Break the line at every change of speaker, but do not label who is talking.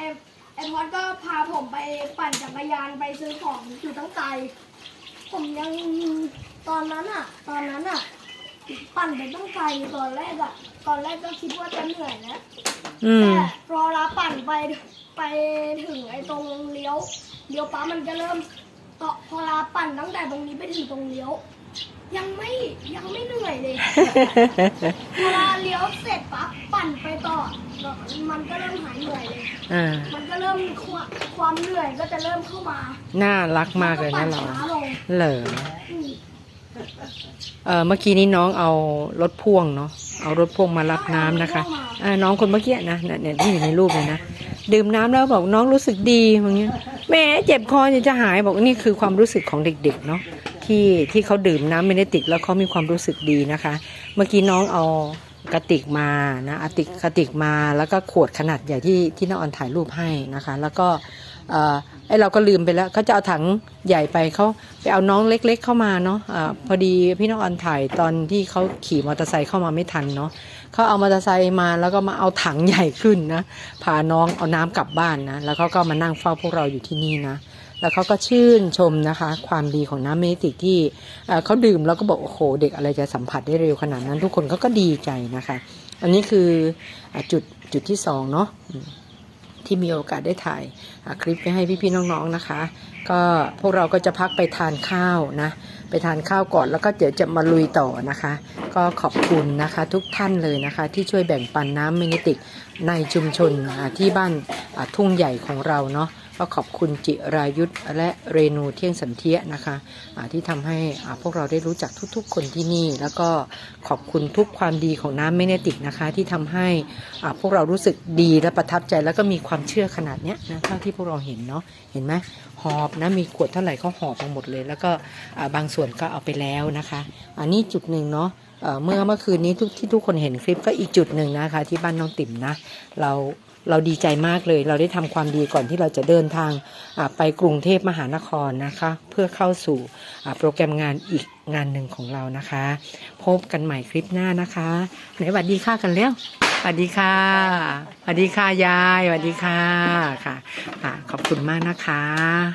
ไอ้ไอ้พอดก็พาผมไปปั่นจักรยานไปซื้อของอยู่ตั้งไกล ผมยังตอนนั้นอะ ตอนนั้นอะ ปั่นไปตั้งไกลตอนแรกอะ ตอนแรกก็คิดว่าจะเหนื่อยนะ
อืม
แต่พอเราปั่นไปไปถึงไอ้ตรงเลี้ยวเลี้ยวปั๊มมันก็เริ่มต่อพอเราปั่นตั้งแต่ตรงนี้ไปถึงตรงเลี้ยว ยังไม่ยังไม่เหนื่อยเลย พอเราเลี้ยวเสร็จปั๊บปั่นไปต่อ มันก็เริ่มหายเหนื่อยเลย
อ่า
มันก็เริ่มความความเหนื่อยก็จะเริ่มเข้ามา
น่ารักมากเลยนะเรา
แวปั่ช้าลง
เหรอ
อืม
เออเมื่อกี้นี้น้องเอารถพ่วงเนาะ เอารถพ่วงมารับน้ำนะคะอ่าน้องคนเมื่อกี้นะเนี่ยเนี่ยที่อยู่ในรูปเลยนะ ดื่มน้ำแล้วบอกน้องรู้สึกดีอย่างเงี้ยแหม่เจ็บคอจะหายบอกนี่คือความรู้สึกของเด็กๆเนาะที่ที่เขาดื่มน้ำเมเนติกแล้วเขามีความรู้สึกดีนะคะ เมื่อกี้น้องเอา กระติกมานะอติกกระติกมาแล้วก็ขวดขนาดใหญ่ที่ที่น้าออนถ่ายรูปให้นะคะ แล้วก็เอ่อไอเราก็ลืมไปแล้วเขาจะเอาถังใหญ่ไปเขาไปเอาน้องเล็ก ๆ เข้ามาเนาะอาพอดีพี่น้องออนถ่ายตอนที่เขาขี่มอเตอร์ไซค์เข้ามาไม่ทันเนาะเขาเอามอเตอร์ไซค์มาแล้วก็มาเอาถังใหญ่ขึ้นนะพาน้องเอาน้ำกลับบ้านนะแล้วเขาก็มานั่งเฝ้าพวกเราอยู่ที่นี่นะ แล้วเขาก็ชื่นชมนะคะ ความดีของน้ำเมติกที่เขาดื่มแล้วก็บอกโอ้โหเด็กอะไรจะสัมผัสได้เร็วขนาดนั้น ทุกคนเขาก็ดีใจนะคะ อันนี้คือจุดจุดที่สองเนาะที่มีโอกาสได้ถ่ายคลิปไปให้พี่ๆน้องๆนะคะ ก็พวกเราก็จะพักไปทานข้าวนะ ไปทานข้าวก่อนแล้วก็เดี๋ยวจะมาลุยต่อนะคะ ก็ขอบคุณนะคะทุกท่านเลยนะคะ ที่ช่วยแบ่งปันน้ำเมนิติกในชุมชนที่บ้านทุ่งใหญ่ของเราเนาะก็ขอบคุณจิรายุทธและเรนูเที่ยงสันเทียนะคะที่ทำให้พวกเราได้รู้จักทุกๆ คนที่นี่ แล้วก็ขอบคุณทุกความดีของน้ำเมเนติกนะคะ ที่ทำให้พวกเรารู้สึกดีและประทับใจแล้วก็มีความเชื่อขนาดเนี้ยนะเท่าที่พวกเราเห็นเนาะเห็นไหมหอบนะมีขวดเท่าไหร่เขาหอบมาหมดเลย แล้วก็บางส่วนก็เอาไปแล้วนะคะ อันนี้จุดหนึ่งเนาะ เมื่อเมื่อคืนนี้ทุกที่ทุกคนเห็นคลิปก็อีกจุดหนึ่งนะคะ ที่บ้านน้องติ๋มนะ เราเราดีใจมากเลย เราได้ทำความดีก่อนที่เราจะเดินทางไปกรุงเทพมหานครนะคะ เพื่อเข้าสู่โปรแกรมงานอีกงานหนึ่งของเรานะคะ พบกันใหม่คลิปหน้านะคะไหนสวัสดีค่ะกันแล้วสวัสดีค่ะสวัสดีค่ะยายสวัสดีค่ะค่ะ ขอบคุณมากนะคะ